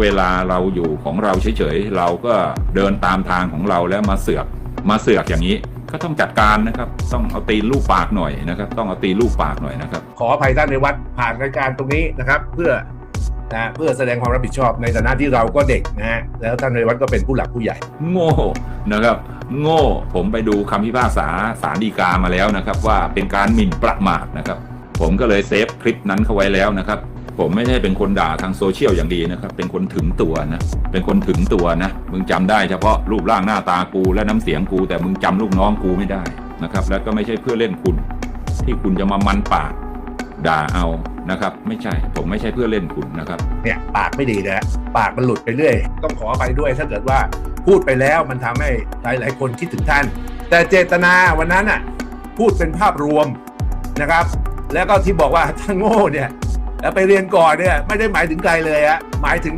เวลาเราอยู่ของเราเฉยๆ เราก็เดินตามทางของเราแล้วมาเสือกมาเสือกอย่างนี้ก็ต้องจัดการนะครับ ต้องเอาตีนลูกปากหน่อยนะครับ ต้องเอาตีนลูกปากหน่อยนะครับ ขออภัยท่านในวัดผ่านรายการตรงนี้นะครับ เพื่อนะเพื่อแสดงความรับผิดชอบในฐานะที่เราก็เด็กนะฮะแล้วท่านในวัดก็เป็นผู้หลักผู้ใหญ่ โง่นะครับ โง่ผมไปดูคำพิพากษาศาลฎีกามาแล้วนะครับ ว่าเป็นการหมิ่นประมาทนะครับ ผมก็เลยเซฟคลิปนั้นเข้าไว้แล้วนะครับ ผมไม่ใช่เป็นคนด่าทางโซเชียลอย่างดีนะครับ เป็นคนถึงตัวนะ เป็นคนถึงตัวนะ มึงจำได้เฉพาะรูปร่างหน้าตากูและน้ำเสียงกู แต่มึงจำลูกน้องกูไม่ได้นะครับ แล้วก็ไม่ใช่เพื่อเล่นคุณ ที่คุณจะมามันปากด่าเอานะครับ ไม่ใช่ผมไม่ใช่เพื่อเล่นคุณนะครับ เนี่ยปากไม่ดีนะปากมันหลุดไปเรื่อย ต้องขออภัยด้วยถ้าเกิดว่าพูดไปแล้วมันทำให้หลาย ๆ คนคิดถึงท่าน แต่เจตนาวันนั้นอะพูดเป็นภาพรวมนะครับ แล้วก็ที่บอกว่าถ้านโง่เนี่ย ไปเรียนก่อนเนี่ยไม่ได้หมายถึงใครเลยฮะหมายถึง